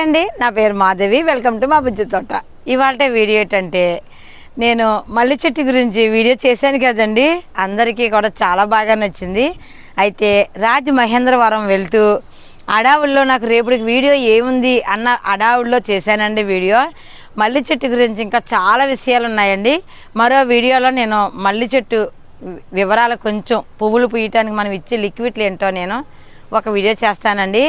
అండి నా పేరు మాధవి. వెల్కమ్ టు మా బుజ్జి తోట. ఇవాళ వీడియో ఏంటంటే నేను మల్లి చెట్టు గురించి వీడియో చేశాను కదండి. అందరికీ కూడా చాలా బాగా నచ్చింది. అయితే రాజ్ మహేంద్రవరం వెళ్తూ అడావుల్లో నాకు రేపటికి వీడియో ఏముంది అన్న అడావుల్లో చేశానండి వీడియో. మల్లి చెట్టు గురించి ఇంకా చాలా విషయాలు ఉన్నాయండి. మరో వీడియోలో నేను మల్లి చెట్టు వివరాలు కొంచెం పువ్వులు పూయటానికి మనం ఇచ్చే లిక్విడ్లు ఏంటో నేను ఒక వీడియో చేస్తానండి.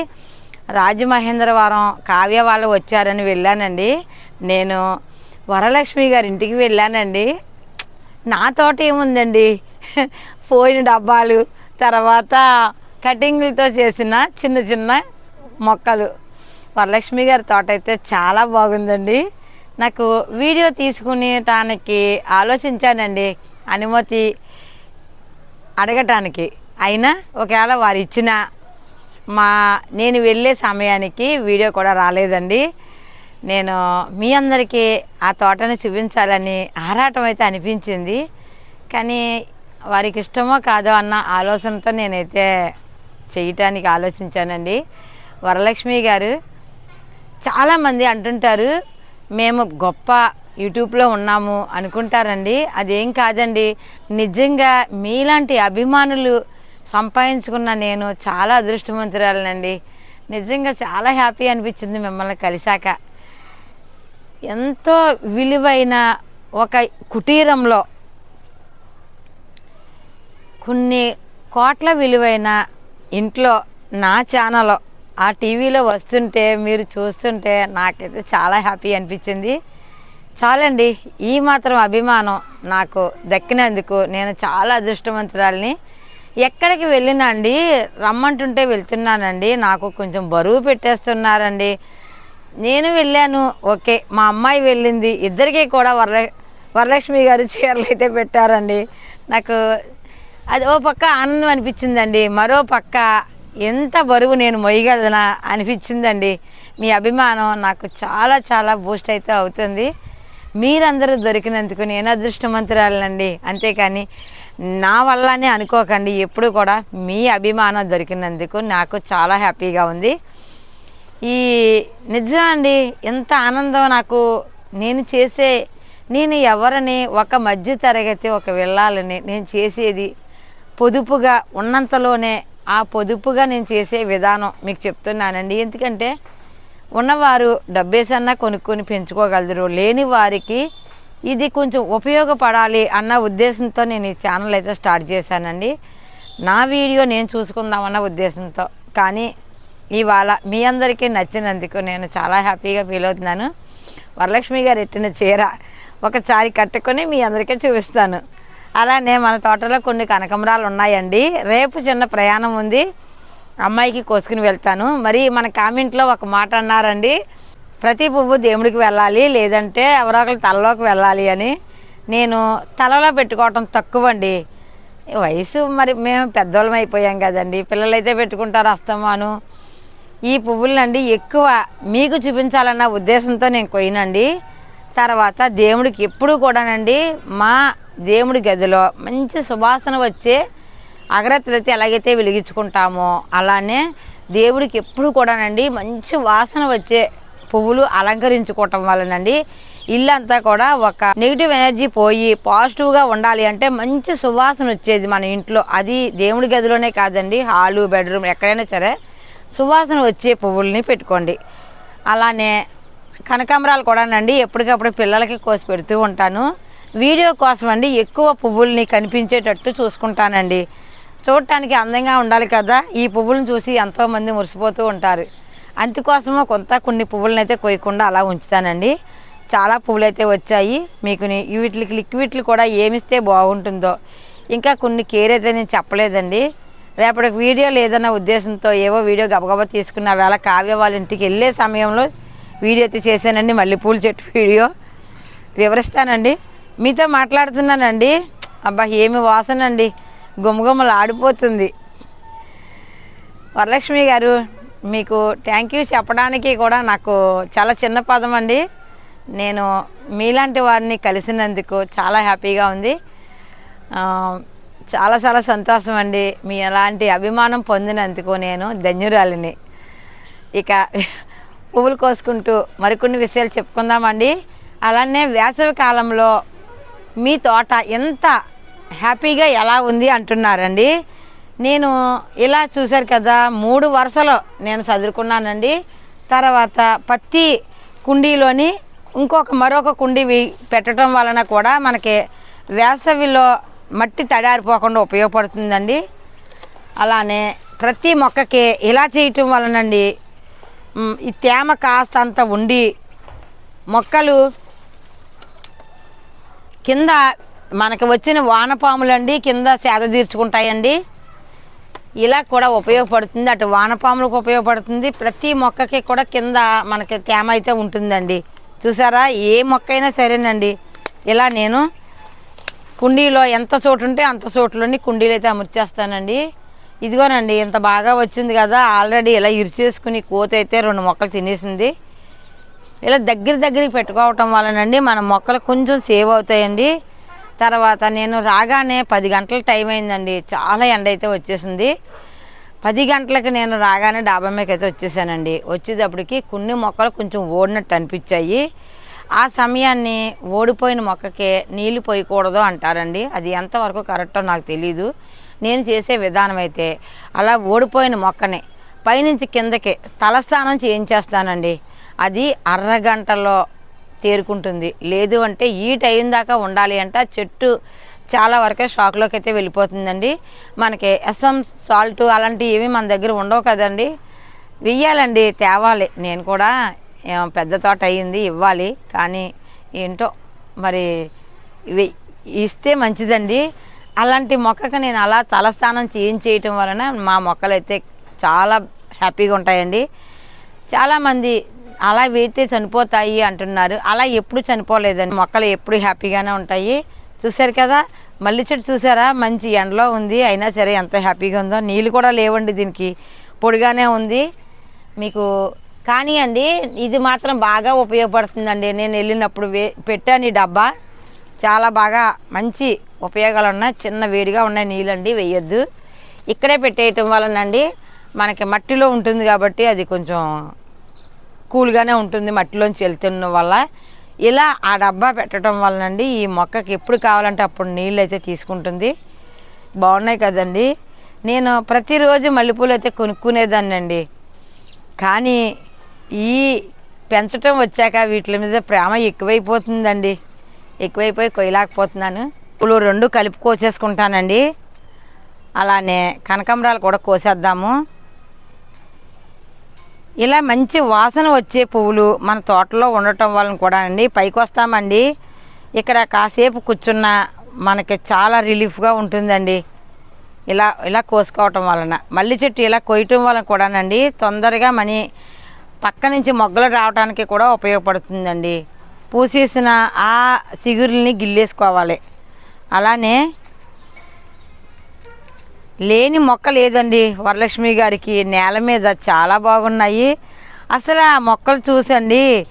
రాజమహేంద్రవరం కావ్య వాళ్ళు వచ్చారని వెళ్ళానండి. నేను వరలక్ష్మి గారి ఇంటికి వెళ్ళానండి. నా తోట ఏముందండి? పోయిన డబ్బాలు తర్వాత కటింగ్లతో చేసిన చిన్న చిన్న మొక్కలు. వరలక్ష్మి గారి తోట అయితే చాలా బాగుందండి. నాకు వీడియో తీసుకునేటానికి ఆలోచించానండి. అనుమతి అడగటానికి. అయినా ఒకవేళ వారు ఇచ్చిన మా నేను వెళ్ళే సమయానికి వీడియో కూడా రాలేదండి. నేను మీ అందరికీ ఆ తోటని చూపించాలని ఆరాటం అయితే అనిపించింది. కానీ వారికి ఇష్టమో కాదో అన్న ఆలోచనతో నేనైతే చేయటానికి ఆలోచించానండి. వరలక్ష్మి గారు చాలామంది అంటుంటారు మేము గొప్ప యూట్యూబ్లో ఉన్నాము అనుకుంటారండి. అదేం కాదండి. నిజంగా మీలాంటి అభిమానులు సంపాదించుకున్న నేను చాలా అదృష్టవంతురాలనండి. నిజంగా చాలా హ్యాపీ అనిపించింది మిమ్మల్ని కలిశాక. ఎంతో విలువైన ఒక కుటీరంలో కొన్ని కోట్ల విలువైన ఇంట్లో నా ఛానల్ ఆ టీవీలో వస్తుంటే మీరు చూస్తుంటే నాకైతే చాలా హ్యాపీ అనిపించింది. చాలండి ఈ మాత్రం అభిమానం నాకు దక్కినందుకు నేను చాలా అదృష్టవంతురాలిని. ఎక్కడికి వెళ్ళినా అండి రమ్మంటుంటే వెళ్తున్నానండి. నాకు కొంచెం బరువు పెట్టేస్తున్నారండి. నేను వెళ్ళాను. ఓకే మా అమ్మాయి వెళ్ళింది. ఇద్దరికీ కూడా వరల వరలక్ష్మి గారు చీరలు అయితే పెట్టారండి. నాకు అది ఓ పక్క ఆనందం అనిపించిందండి. మరో పక్క ఎంత బరువు నేను మొయ్యగలనా అనిపించిందండి. మీ అభిమానం నాకు చాలా చాలా బూస్ట్ అయితే అవుతుంది. మీరందరూ దొరికినందుకు నేను అదృష్టవంతురాలండి అంతేకాని నా వల్లనే అనుకోకండి ఎప్పుడు కూడా మీ అభిమానం దొరికినందుకు నాకు చాలా హ్యాపీగా ఉంది. ఈ నిజం అండి ఎంత ఆనందం నాకు నేను చేసే నేను ఎవరిని ఒక మధ్య తరగతి ఒక వెళ్ళాలని నేను చేసేది పొదుపుగా ఉన్నంతలోనే ఆ పొదుపుగా నేను చేసే విధానం మీకు చెప్తున్నానండి. ఎందుకంటే ఉన్నవారు డబ్బేసన్నా కొనుక్కొని పెంచుకోగలరు. లేని వారికి ఇది కొంచెం ఉపయోగపడాలి అన్న ఉద్దేశంతో నేను ఈ ఛానల్ అయితే స్టార్ట్ చేశానండి. నా వీడియో నేను చూసుకుందామన్న ఉద్దేశంతో. కానీ ఇవాళ మీ అందరికీ నచ్చినందుకు నేను చాలా హ్యాపీగా ఫీల్ అవుతున్నాను. వరలక్ష్మి గారు ఎట్టిన చీర ఒకసారి కట్టుకొని మీ అందరికీ చూపిస్తాను. అలానే మన తోటలో కొన్ని కనకమరాలు ఉన్నాయండి. రేపు చిన్న ప్రయాణం ఉంది. అమ్మాయికి కోసుకుని వెళ్తాను. మరి మన కామెంట్లో ఒక మాట అన్నారండి. ప్రతి పువ్వు దేవుడికి వెళ్ళాలి లేదంటే ఎవరో ఒకరి తలలోకి వెళ్ళాలి అని నేను తలలో పెట్టుకోవటం తక్కువ అండి వయసు మరి మేము పెద్దోళ్ళం అయిపోయాం కదండి. పిల్లలైతే పెట్టుకుంటారు అస్తమాను. ఈ పువ్వులండి ఎక్కువ మీకు చూపించాలన్న ఉద్దేశంతో నేను కొయ్యనండి. తర్వాత దేవుడికి ఎప్పుడు కూడానండి మా దేవుడి గదిలో మంచి సువాసన వచ్చే అగరత్తులైతే ఎలాగైతే వెలిగించుకుంటామో అలానే దేవుడికి ఎప్పుడు కూడానండి మంచి వాసన వచ్చే పువ్వులు అలంకరించుకోవటం వలనండి ఇల్లంతా కూడా ఒక నెగిటివ్ ఎనర్జీ పోయి పాజిటివ్గా ఉండాలి అంటే మంచి సువాసన వచ్చేది మన ఇంట్లో. అది దేవుడి గదిలోనే కాదండి హాలు బెడ్రూమ్ ఎక్కడైనా సరే సువాసన వచ్చే పువ్వుల్ని పెట్టుకోండి. అలానే కనకాంబరాలు కూడానండి ఎప్పటికప్పుడు పిల్లలకి కోసి పెడుతూ ఉంటాను. వీడియో కోసం అండి ఎక్కువ పువ్వుల్ని కనిపించేటట్టు చూసుకుంటానండి. చూడటానికి అందంగా ఉండాలి కదా ఈ పువ్వులను చూసి ఎంతోమంది మురిసిపోతూ ఉంటారు. అందుకోసమో కొంత కొన్ని పువ్వులను అయితే కొయ్యకుండా అలా ఉంచుతానండి. చాలా పువ్వులు అయితే వచ్చాయి. మీకు వీటికి లిక్విడ్లు కూడా ఏమిస్తే బాగుంటుందో. ఇంకా కొన్ని కేర్ అయితే నేను చెప్పలేదండి. రేపటికి వీడియో లేదన్న ఉద్దేశంతో ఏవో వీడియో గబగబా తీసుకున్న వేళ కావ్య వాళ్ళ ఇంటికి వెళ్ళే సమయంలో వీడియో అయితే చేశానండి. మల్లెపూల చెట్టు వీడియో. వివరిస్తానండి. మీతో మాట్లాడుతున్నానండి. అబ్బా ఏమి వాసనండి. గుమగుమలు ఆడిపోతుంది వరలక్ష్మి గారు మీకు థ్యాంక్ యూ చెప్పడానికి కూడా నాకు చాలా చిన్న పదం అండి. నేను మీలాంటి వారిని కలిసినందుకు చాలా హ్యాపీగా ఉంది. చాలా చాలా సంతోషం అండి మీ ఎలాంటి అభిమానం పొందినందుకు నేను ధన్యురాలిని. ఇక పువ్వులు కోసుకుంటూ మరికొన్ని విషయాలు చెప్పుకుందామండి. అలానే వేసవి కాలంలో మీ తోట ఎంత హ్యాపీగా ఎలా ఉంది అంటున్నారండి. నేను ఇలా చూశారు కదా మూడు వరుసలో నేను చదువుకున్నానండి తర్వాత పత్తి కుండీలోని ఇంకొక మరొక కుండీ పెట్టడం వలన కూడా మనకి వేసవిలో మట్టి తడారిపోకుండా ఉపయోగపడుతుందండి. అలానే ప్రతి మొక్కకి ఇలా చేయటం వలనండి ఈ తేమ కాస్తంత ఉండి మొక్కలు కింద మనకి వచ్చిన వానపాములండి కింద సేద తీర్చుకుంటాయండి. ఇలా కూడా ఉపయోగపడుతుంది. అటు వానపాములకు ఉపయోగపడుతుంది. ప్రతి మొక్కకి కూడా కింద మనకి తేమ అయితే ఉంటుందండి. చూసారా? ఏ మొక్క అయినా సరేనండి. ఇలా నేను కుండీలో ఎంత చోటు ఉంటే అంత చోట్లోని కుండీలు అయితే అమర్చేస్తానండి. ఇదిగోనండి ఇంత బాగా వచ్చింది కదా. ఆల్రెడీ ఇలా ఇరిచేసుకుని కోత అయితే రెండు మొక్కలు తినేసింది. ఇలా దగ్గర దగ్గరికి పెట్టుకోవటం వలనండి మన మొక్కలు కొంచెం సేవ్ అవుతాయండి. తర్వాత నేను రాగానే పది గంటల టైం అయిందండి. చాలా ఎండ అయితే వచ్చేసింది. పది గంటలకు నేను రాగానే డాబా మీదకి అయితే వచ్చేసానండి. వచ్చేటప్పటికి కొన్ని మొక్కలు కొంచెం ఓడినట్టు అనిపించాయి. ఆ సమయాన్ని ఓడిపోయిన మొక్కకి నీళ్ళు పోయకూడదు అంటారండి. అది ఎంతవరకు కరెక్టో నాకు తెలీదు. నేను చేసే విధానం అయితే అలా ఓడిపోయిన మొక్కని పైనుంచి కిందకి తలస్థానం చేయించేస్తానండి. అది అరగంటలో తేరుకుంటుంది. లేదు అంటే ఈ టైం దాకా ఉండాలి అంటే. చెట్టు చాలా వరకే షాక్లోకి అయితే వెళ్ళిపోతుందండి. మనకి ఎస్ఎం సాల్ట్ అలాంటివి ఏమి మన దగ్గర ఉండవు కదండి. వెయ్యాలండి తేవాలి. నేను కూడా పెద్ద తోట అయ్యింది ఇవ్వాలి. కానీ ఏంటో మరి ఇస్తే మంచిదండి. అలాంటి మొక్కకి నేను అలా తలస్నానం చేయించేయటం వలన మా మొక్కలు అయితే చాలా హ్యాపీగా ఉంటాయండి. చాలామంది అలా వేస్తే చనిపోతాయి అంటున్నారు. అలా ఎప్పుడు చనిపోలేదండి. మొక్కలు ఎప్పుడు హ్యాపీగానే ఉంటాయి. చూశారు కదా? మల్లి చెట్టు చూసారా మంచి ఎండలో ఉంది. అయినా సరే ఎంత హ్యాపీగా ఉందో. నీళ్ళు కూడా లేవండి దీనికి. పొడిగానే ఉంది. మీకు కానీ అండి ఇది మాత్రం బాగా ఉపయోగపడుతుందండి. నేను వెళ్ళినప్పుడు వే పెట్టాను ఈ డబ్బా. చాలా బాగా మంచి ఉపయోగాలు ఉన్నాయి. చిన్న వేడిగా ఉన్నాయి నీళ్ళండి వేయొద్దు. ఇక్కడే పెట్టేయటం వలనండి మనకి మట్టిలో ఉంటుంది కాబట్టి అది కొంచెం కూల్గానే ఉంటుంది మట్టిలోంచి వెళ్తున్న వల్ల. ఇలా ఆ డబ్బా పెట్టడం వలనండి ఈ మొక్కకి ఎప్పుడు కావాలంటే అప్పుడు నీళ్ళు అయితే తీసుకుంటుంది. బాగున్నాయి కదండి. నేను ప్రతిరోజు మల్లెపూలు అయితే కొనుక్కునేదాన్ని అండి కానీ ఈ పెంచటం వచ్చాక వీటి మీద ప్రేమ ఎక్కువైపోతుందండి. ఎక్కువైపోయి కొయ్యలేకపోతున్నాను. పూలు రెండు కలిపి కోసేసుకుంటానండి. అలానే కనకాంబరాలు కూడా కోసేద్దాము. ఇలా మంచి వాసన వచ్చే పువ్వులు మన తోటలో ఉండటం వలన కూడా అండి. పైకి వస్తామండి. ఇక్కడ కాసేపు కూర్చున్న మనకి చాలా రిలీఫ్గా ఉంటుందండి. ఇలా ఇలా కోసుకోవటం వలన. మల్లి చెట్టు ఇలా కొయ్యటం వలన కూడానండి. తొందరగా మనీ పక్క నుంచి మొగ్గలు రావడానికి కూడా ఉపయోగపడుతుందండి. పూసేసిన ఆ సిగురుల్ని గిల్లేసుకోవాలి. అలానే లేని మొక్క లేదండి. వరలక్ష్మి గారికి నేల మీద చాలా బాగున్నాయి. అసలు ఆ మొక్కలు చూసండి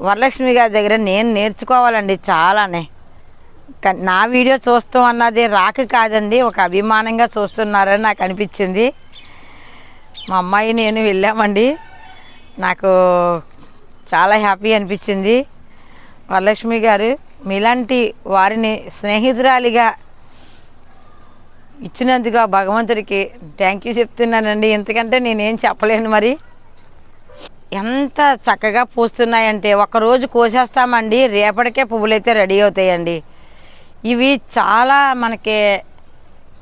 వరలక్ష్మి గారి దగ్గర నేను నేర్చుకోవాలండి చాలానే. నా వీడియో చూస్తాం అన్నది రాక కాదండి ఒక అభిమానంగా చూస్తున్నారని నాకు అనిపించింది. మా అమ్మాయి నేను వెళ్ళామండి. నాకు చాలా హ్యాపీ అనిపించింది. వరలక్ష్మి గారు మీలాంటి వారిని స్నేహితురాలిగా ఇచ్చినందుకు ఆ భగవంతుడికి థ్యాంక్ యూ చెప్తున్నానండి. ఎందుకంటే నేనేం చెప్పలేను మరి. ఎంత చక్కగా పూస్తున్నాయంటే ఒకరోజు కోసేస్తామండి రేపటికే పువ్వులైతే రెడీ అవుతాయండి. ఇవి చాలా మనకి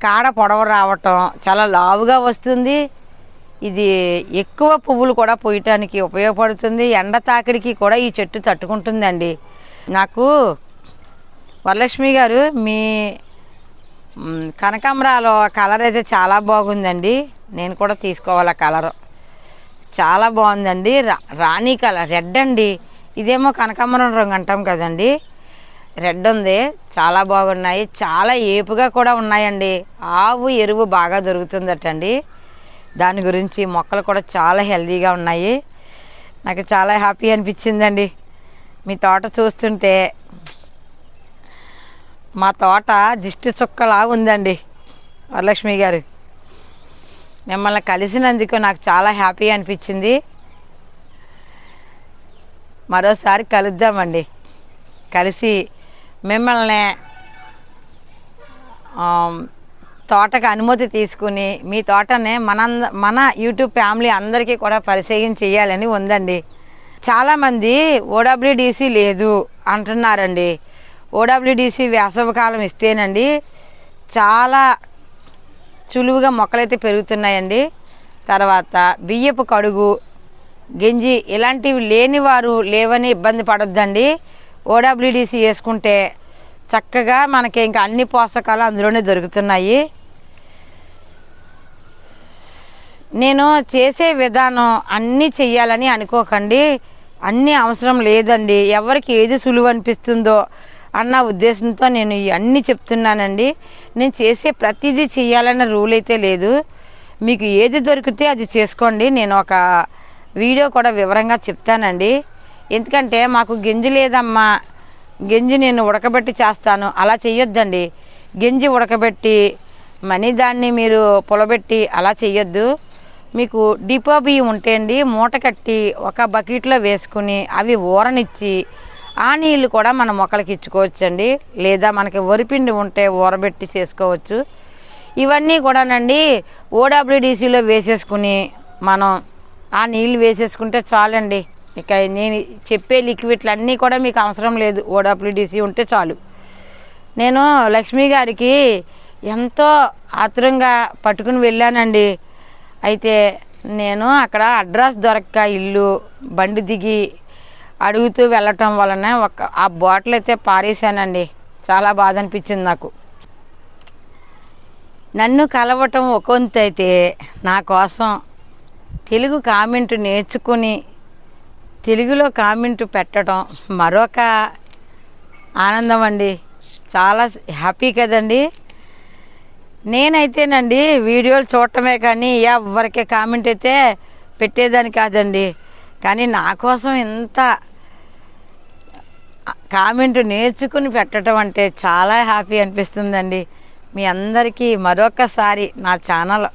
కాడ పొడవ రావటం చాలా లావుగా వస్తుంది. ఇది ఎక్కువ పువ్వులు కూడా పోయటానికి ఉపయోగపడుతుంది. ఎండ తాకిడికి కూడా ఈ చెట్టు తట్టుకుంటుందండి. నాకు వరలక్ష్మి గారు మీ కనకాంబరాలో కలర్ అయితే చాలా బాగుందండి. నేను కూడా తీసుకోవాలి ఆ కలరు. చాలా బాగుందండి. రా రాణి కలర్ రెడ్ అండి. ఇదేమో కనకాంబరం రంగు అంటాం కదండి. రెడ్ ఉంది. చాలా బాగున్నాయి. చాలా ఏపుగా కూడా ఉన్నాయండి. ఆవు ఎరువు బాగా దొరుకుతుందటండి. దాని గురించి మొక్కలు కూడా చాలా హెల్దీగా ఉన్నాయి. నాకు చాలా హ్యాపీ అనిపించిందండి. మీ తోట చూస్తుంటే మా తోట దిష్టి చుక్కలా ఉందండి వరలక్ష్మి గారు. మిమ్మల్ని కలిసినందుకు నాకు చాలా హ్యాపీ అనిపించింది. మరోసారి కలుద్దామండి. కలిసి మిమ్మల్ని తోటకు అనుమతి తీసుకుని మీ తోటని మన మన యూట్యూబ్ ఫ్యామిలీ అందరికీ కూడా పరిచయం చేయాలని ఉందండి. చాలామంది ఓడబ్ల్యూడిసి లేదు అంటున్నారండి. ఓడబ్ల్యూడిసి వేసవికాలం ఇస్తేనండి చాలా చులువుగా మొక్కలైతే పెరుగుతున్నాయండి. తర్వాత బియ్యపు కడుగు గెంజి ఇలాంటివి లేని వారు లేవని ఇబ్బంది పడొద్దండి. ఓడబ్ల్యూడిసి వేసుకుంటే చక్కగా మనకి ఇంకా అన్ని పోషకాలు అందులోనే దొరుకుతున్నాయి. నేను చేసే విధానం అన్నీ చెయ్యాలని అనుకోకండి. అన్నీ అవసరం లేదండి. ఎవరికి ఏది సులువు అనిపిస్తుందో అన్న ఉద్దేశంతో నేను ఇవన్నీ చెప్తున్నానండి. నేను చేసే ప్రతిదీ చేయాలన్న రూల్ అయితే లేదు. మీకు ఏది దొరికితే అది చేసుకోండి. నేను ఒక వీడియో కూడా వివరంగా చెప్తానండి. ఎందుకంటే మాకు గింజ లేదమ్మా. గింజి నేను ఉడకబెట్టి చేస్తాను. అలా చెయ్యొద్దండి. గింజి ఉడకబెట్టి మనీ దాన్ని మీరు పొలబెట్టి అలా చెయ్యొద్దు. మీకు డిపో బియ్యం ఉంటే అండి మూట కట్టి ఒక బకెట్లో వేసుకుని అవి ఊరనిచ్చి ఆ నీళ్ళు కూడా మన మొక్కలకి ఇచ్చుకోవచ్చండి. లేదా మనకి వరిపిండి ఉంటే ఊరబెట్టి చేసుకోవచ్చు. ఇవన్నీ కూడానండి ఓడబ్ల్యూడిసిలో వేసేసుకుని మనం ఆ నీళ్ళు వేసేసుకుంటే చాలండి. ఇక నేను చెప్పే లిక్విడ్లు అన్నీ కూడా మీకు అవసరం లేదు. ఓడబ్ల్యూడిసి ఉంటే చాలు. నేను లక్ష్మి గారికి ఎంతో ఆతురంగా పట్టుకుని వెళ్ళానండి. అయితే నేను అక్కడ అడ్రస్ దొరక్క ఇల్లు బండి దిగి అడుగుతూ వెళ్ళటం వలన ఒక ఆ బాటిల్ అయితే పారేశానండి. చాలా బాధ అనిపించింది నాకు. నన్ను కలవటం ఒక అయితే నా కోసం తెలుగు కామెంట్ నేర్చుకుని తెలుగులో కామెంట్ పెట్టడం మరొక ఆనందం అండి. చాలా హ్యాపీ కదండి. నేనైతేనండి వీడియోలు చూడటమే కానీ ఎవరికి కామెంట్ అయితే పెట్టేదాన్ని కాదండి. కానీ నా కోసం ఇంత కామెంట్ నేర్చుకుని పెట్టడం అంటే చాలా హ్యాపీ అనిపిస్తుందండి. మీ అందరికీ మరొకసారి నా ఛానల్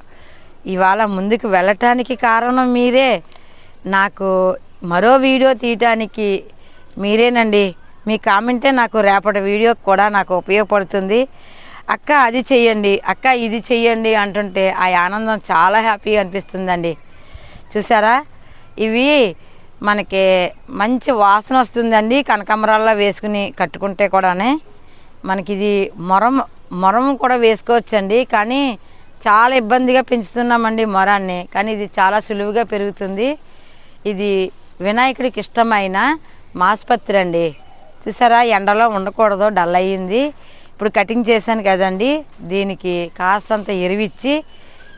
ఇవాళ ముందుకు వెళ్ళటానికి కారణం మీరే. నాకు మరో వీడియో తీయటానికి మీరేనండి. మీ కామెంటే నాకు రేపటి వీడియో కూడా నాకు ఉపయోగపడుతుంది. అక్క అది చెయ్యండి. అక్క ఇది చెయ్యండి అంటుంటే ఆ ఆనందం చాలా హ్యాపీగా అనిపిస్తుందండి. చూసారా? ఇవి మనకి మంచి వాసన వస్తుందండి కనకాంబరాల్లో వేసుకుని కట్టుకుంటే కూడానే. మనకి ఇది మొరం మొరం కూడా వేసుకోవచ్చండి. కానీ చాలా ఇబ్బందిగా పెంచుతున్నామండి మొరాన్ని. కానీ ఇది చాలా సులువుగా పెరుగుతుంది. ఇది వినాయకుడికి ఇష్టమైన మాస్పత్రి అండి. చూసారా ఎండలో ఉండకూడదు డల్ అయ్యింది. ఇప్పుడు కటింగ్ చేశాను కదండి దీనికి కాస్తంత ఎరువిచ్చి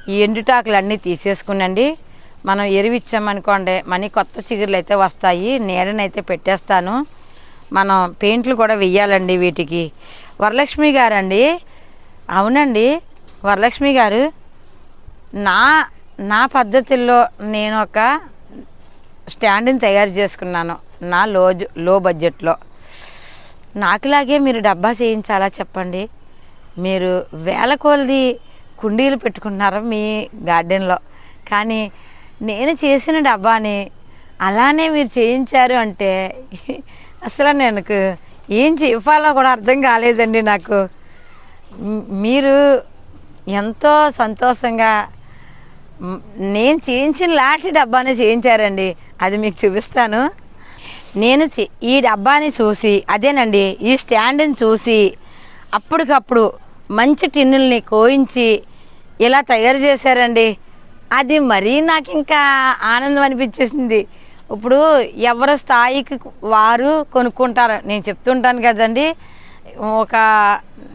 ఈ ఎండుటాకులు అన్నీ తీసేసుకునండి. మనం ఎరువిచ్చామనుకోండి మనీ కొత్త చిగురులు అయితే వస్తాయి నీడనైతే పెట్టేస్తాను. మనం పెయింట్లు కూడా వెయ్యాలండి వీటికి. వరలక్ష్మి గారండి. అవునండి. వరలక్ష్మి గారు నా నా పద్ధతిలో నేను ఒక స్టాండ్ని తయారు చేసుకున్నాను నా లో లో బడ్జెట్లో. నాకులాగే మీరు డబ్బా చేయించాలా చెప్పండి? మీరు వేల కొలది కుండీలు పెట్టుకున్నారు మీ గార్డెన్లో? కానీ నేను చేసిన డబ్బాని అలానే మీరు చేయించారు అంటే అసలు నేను ఏం చెప్పాలో కూడా అర్థం కాలేదండి నాకు. మీరు ఎంతో సంతోషంగా నేను చేయించిన లాంటి డబ్బాని చేయించారండి. అది మీకు చూపిస్తాను. నేను ఈ డబ్బాని చూసి అదేనండి ఈ స్టాండ్ని చూసి అప్పటికప్పుడు మంచి టిన్నుల్ని కోయించి ఇలా తయారు చేశారండి. అది మరీ నాకు ఇంకా ఆనందం అనిపించేసింది ఇప్పుడు ఎవరి స్థాయికి వారు కొనుక్కుంటారు. నేను చెప్తుంటాను కదండి ఒక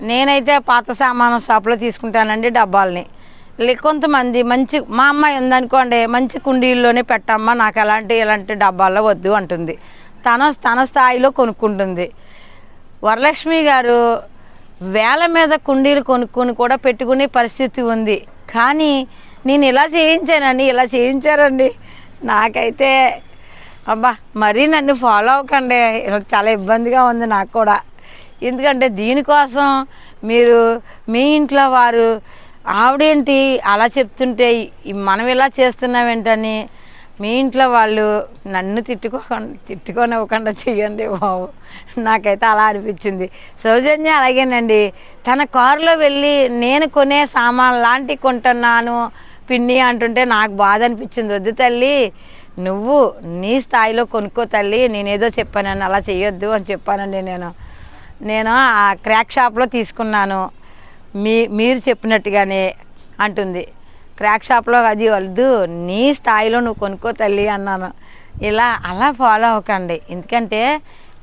నేనైతే పాత సామాను షాప్లో తీసుకుంటానండి డబ్బాలని. కొంతమంది మంచి మా అమ్మాయి ఉందనుకోండి మంచి కుండీల్లోనే పెట్టమ్మా నాకు అలాంటి ఇలాంటి డబ్బాల్లో వద్దు అంటుంది. తన తన స్థాయిలో కొనుక్కుంటుంది. వరలక్ష్మి గారు వేల మీద కుండీలు కొనుక్కొని కూడా పెట్టుకునే పరిస్థితి ఉంది. కానీ నేను ఇలా చేయించానండి ఇలా చేయించారండి. నాకైతే అబ్బా మరీ నన్ను ఫాలో అవ్వకండి. ఇలా చాలా ఇబ్బందిగా ఉంది నాకు కూడా. ఎందుకంటే దీనికోసం మీరు మీ ఇంట్లో వారు ఆవిడేంటి అలా చెప్తుంటే మనం ఇలా చేస్తున్నాం ఏంటని మీ ఇంట్లో వాళ్ళు నన్ను తిట్టుకోకుండా తిట్టుకోనివ్వకుండా చెయ్యండి బాబు. నాకైతే అలా అనిపించింది. సౌజన్య అలాగేనండి. తన కారులో వెళ్ళి నేను కొనే సామాన్ లాంటి కొంటున్నాను. పిన్ని అంటుంటే నాకు బాధ అనిపించింది. వద్దు తల్లి నువ్వు నీ స్థాయిలో కొనుక్కో తల్లి నేనేదో చెప్పానని అలా చేయొద్దు అని చెప్పానండి నేను. నేను ఆ క్రాక్ షాప్లో తీసుకున్నాను. మీ మీరు చెప్పినట్టుగానే అంటుంది. క్రాక్ షాప్లో అది వద్దు నీ స్థాయిలో నువ్వు కొనుక్కో తల్లి అన్నాను. ఇలా అలా ఫాలో అవ్వకండి. ఎందుకంటే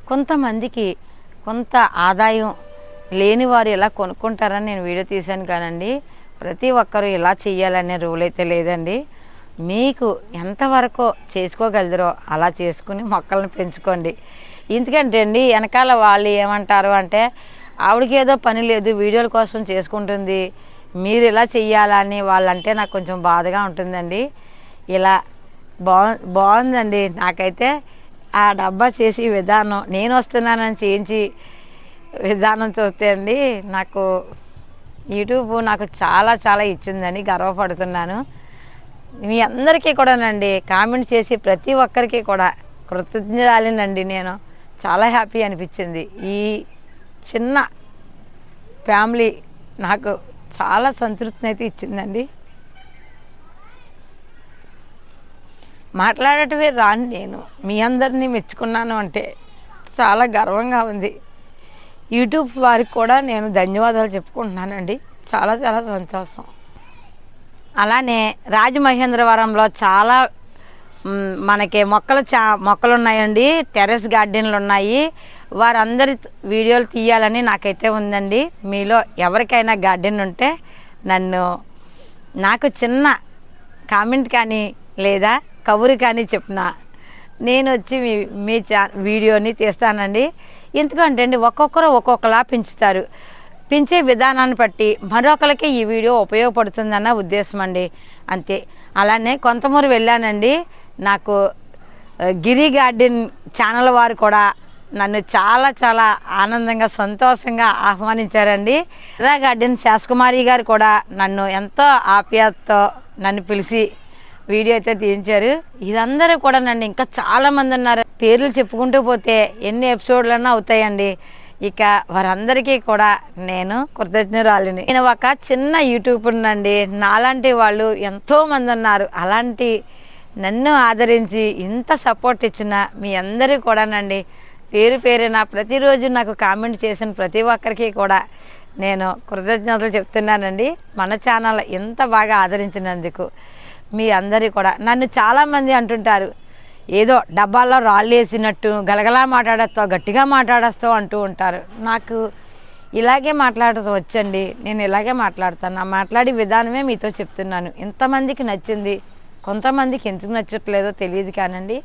కొంతమందికి కొంత ఆదాయం లేని వారు ఇలా కొనుక్కుంటారని నేను వీడియో తీశాను కానండి. ప్రతి ఒక్కరూ ఇలా చేయాలనే రూల్ అయితే లేదండి. మీకు ఎంతవరకు చేసుకోగలరో అలా చేసుకుని మొక్కలను పెంచుకోండి. ఎందుకంటే అండి వెనకాల వాళ్ళు ఏమంటారు అంటే ఆవిడకి ఏదో పని లేదు వీడియోల కోసం చేసుకుంటుంది. మీరు ఇలా చెయ్యాలని వాళ్ళంటే నాకు కొంచెం బాధగా ఉంటుందండి. ఇలా బా బాగుందండి. నాకైతే ఆ డబ్బా చేసి విధానం నేను వస్తున్నానని చేయించి విధానం చూస్తే అండి నాకు యూట్యూబ్ నాకు చాలా చాలా ఇచ్చిందని గర్వపడుతున్నాను. మీ అందరికీ కూడానండి కామెంట్ చేసి ప్రతి ఒక్కరికి కూడా కృతజ్ఞరాలేనండి నేను. చాలా హ్యాపీ అనిపించింది. ఈ చిన్న ఫ్యామిలీ నాకు చాలా సంతృప్తిని అయితే ఇచ్చిందండి. మాట్లాడటమే రాను నేను. మీ అందరినీ మెచ్చుకున్నాను అంటే చాలా గర్వంగా ఉంది. యూట్యూబ్ వారికి కూడా నేను ధన్యవాదాలు చెప్పుకుంటున్నానండి. చాలా చాలా సంతోషం. అలానే రాజమహేంద్రవరంలో చాలా మనకి మొక్కలు చా మొక్కలు ఉన్నాయండి టెర్రస్ గార్డెన్లు ఉన్నాయి వారందరి వీడియోలు తీయాలని నాకైతే ఉందండి. మీలో ఎవరికైనా గార్డెన్ ఉంటే నన్ను నాకు చిన్న కామెంట్ కానీ లేదా కబురు కానీ చెప్పిన నేను వచ్చి మీ మీ చా వీడియోని తీస్తానండి. ఎందుకంటే అండి ఒక్కొక్కరు ఒక్కొక్కలా పెంచుతారు. పెంచే విధానాన్ని బట్టి మరొకరికి ఈ వీడియో ఉపయోగపడుతుందన్న ఉద్దేశం అండి. అంతే. అలానే కొంతమూరు వెళ్ళానండి. నాకు గిరి గార్డెన్ ఛానల్ వారు కూడా నన్ను చాలా చాలా ఆనందంగా సంతోషంగా ఆహ్వానించారండి. గిరా గార్డెన్ శాసకుమారి గారు కూడా నన్ను ఎంతో ఆప్యాయతతో నన్ను పిలిచి వీడియో అయితే తీయించారు. ఇదందరూ కూడా నన్ను ఇంకా చాలామంది ఉన్నారు. పేర్లు చెప్పుకుంటూ పోతే ఎన్ని ఎపిసోడ్లన్నా అవుతాయండి. ఇక వారందరికీ కూడా నేను కృతజ్ఞరాలిని. నేను ఒక చిన్న యూట్యూబ్ నాలాంటి వాళ్ళు ఎంతోమంది ఉన్నారు. అలాంటి నన్ను ఆదరించి ఇంత సపోర్ట్ ఇచ్చిన మీ అందరూ కూడానండి. పేరు పేరున ప్రతిరోజు నాకు కామెంట్ చేసిన ప్రతి ఒక్కరికి కూడా నేను కృతజ్ఞతలు చెప్తున్నానండి. మన ఛానల్ ఎంత బాగా ఆదరించినందుకు. మీ అందరి కూడా. నన్ను చాలామంది అంటుంటారు ఏదో డబ్బాల్లో రాళ్ళు వేసినట్టు గలగలా మాట్లాడేస్తావు గట్టిగా మాట్లాడేస్తావు అంటూ ఉంటారు. నాకు ఇలాగే మాట్లాడుతూ వచ్చండి నేను ఇలాగే మాట్లాడతాను. నా మాట్లాడే విధానమే మీతో చెప్తున్నాను. ఇంతమందికి నచ్చింది కొంతమందికి ఎందుకు నచ్చట్లేదో తెలియదు కానండి.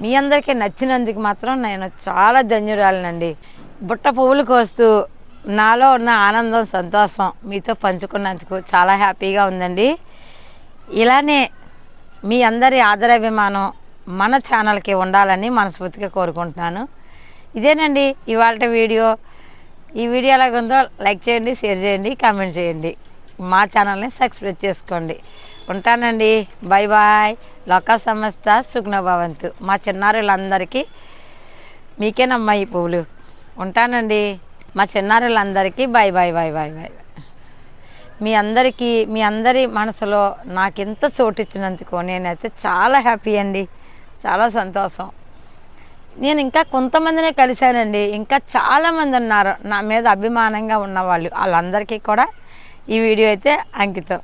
మీ అందరికీ నచ్చినందుకు మాత్రం నేను చాలా ధన్యురాలనండి. బుట్ట పువ్వులు కోస్తూ నాలో ఉన్న ఆనందం సంతోషం మీతో పంచుకున్నందుకు చాలా హ్యాపీగా ఉందండి. ఇలానే మీ అందరి ఆదరాభిమానం మన ఛానల్కి ఉండాలని మనస్ఫూర్తిగా కోరుకుంటున్నాను. ఇదేనండి ఇవాళ వీడియో. ఈ వీడియో ఎలాగుందో లైక్ చేయండి షేర్ చేయండి కామెంట్ చేయండి. మా ఛానల్ని సబ్స్క్రైబ్ చేసుకోండి. ఉంటానండి. Bye bye. లోక సంస్థ సుగ్నభవంతు మా చిన్నారులందరికీ మీకేనమ్మా ఈ పువ్వులు. ఉంటానండి. మా చిన్నారులందరికీ bye bye bye bye bye మీ అందరికీ మీ అందరి మనసులో నాకు ఎంత చోటు ఇచ్చినందుకు నేనైతే చాలా హ్యాపీ అండి. చాలా సంతోషం. నేను ఇంకా కొంతమందినే కలిశానండి. ఇంకా చాలామంది ఉన్నారు. నా మీద అభిమానంగా ఉన్నవాళ్ళు వాళ్ళందరికీ కూడా ఈ వీడియో అయితే అంకితం.